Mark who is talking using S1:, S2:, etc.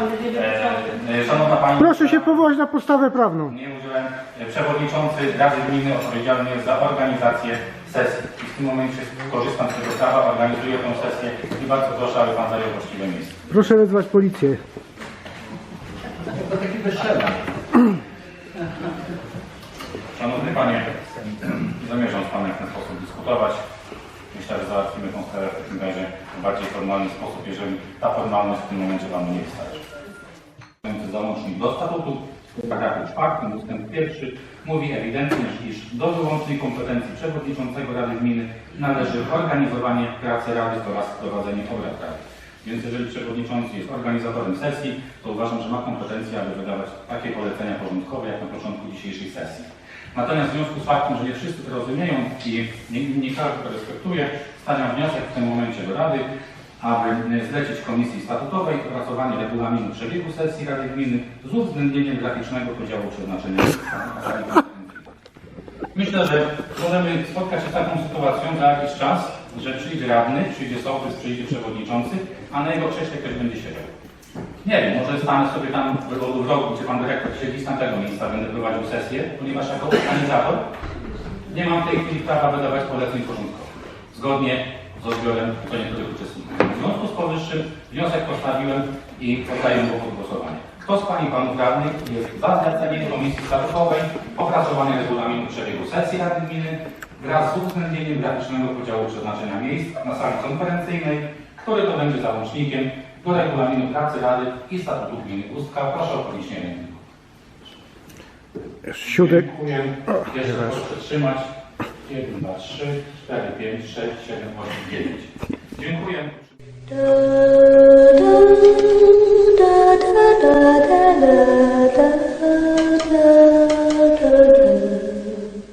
S1: E, Szanowna Pani...
S2: Proszę się powołać na podstawę prawną.
S1: Nie udzielę. Przewodniczący Rady Gminy odpowiedzialny jest za organizację sesji. I w tym momencie korzystam z tego prawa, organizuję tę sesję i bardzo proszę, aby Pan zajął właściwe miejsce.
S2: Proszę wezwać policję.
S3: To taki bezczelny.
S1: Szanowny Panie, nie zamierzam z Panem w ten sposób dyskutować. Myślę, że załatwimy tę sprawę w takim razie w bardziej formalny sposób, jeżeli ta formalność w tym momencie Panu nie wystarczy. Załącznik do statutu paragrafie czwartym, ustęp pierwszy mówi ewidentnie, iż do wyłącznej kompetencji przewodniczącego Rady Gminy należy organizowanie pracy Rady oraz prowadzenie obrad Rady. Więc jeżeli przewodniczący jest organizatorem sesji, to uważam, że ma kompetencję, aby wydawać takie polecenia porządkowe, jak na początku dzisiejszej sesji. Natomiast w związku z faktem, że nie wszyscy to rozumieją i nie, nie każdy to respektuje, stawiam wniosek w tym momencie do Rady, aby zlecić Komisji Statutowej opracowanie regulaminu przebiegu sesji Rady Gminy z uwzględnieniem graficznego podziału przeznaczenia. Myślę, że możemy spotkać się z taką sytuacją za jakiś czas, że przyjdzie radny, przyjdzie sołtys, przyjdzie przewodniczący, a na jego krześle ktoś będzie siedział. Nie wiem, może stanę sobie tam w rogu, gdzie pan dyrektor siedzi, z tamtego miejsca będę prowadził sesję, ponieważ jako organizator nie mam w tej chwili prawa wydawać poleceń porządkowych. Zgodnie z odbiorem co niektórych uczestników. W związku z powyższym wniosek postawiłem i poddaję go pod głosowanie. Kto z Pani i Panów Radnych jest za zleceniem Komisji Statutowej opracowania regulaminu przebiegu sesji Rady Gminy wraz z uwzględnieniem graficznego podziału przeznaczenia miejsc na sali konferencyjnej, który to będzie załącznikiem do regulaminu pracy Rady i Statutu Gminy Ustka. Proszę o podniesienie.
S2: Siódek.
S1: Dziękuję. Jeszcze proszę trzymać. 1, 2, 3, 4, 5, 6, 7, 8, 9. Dziękuję.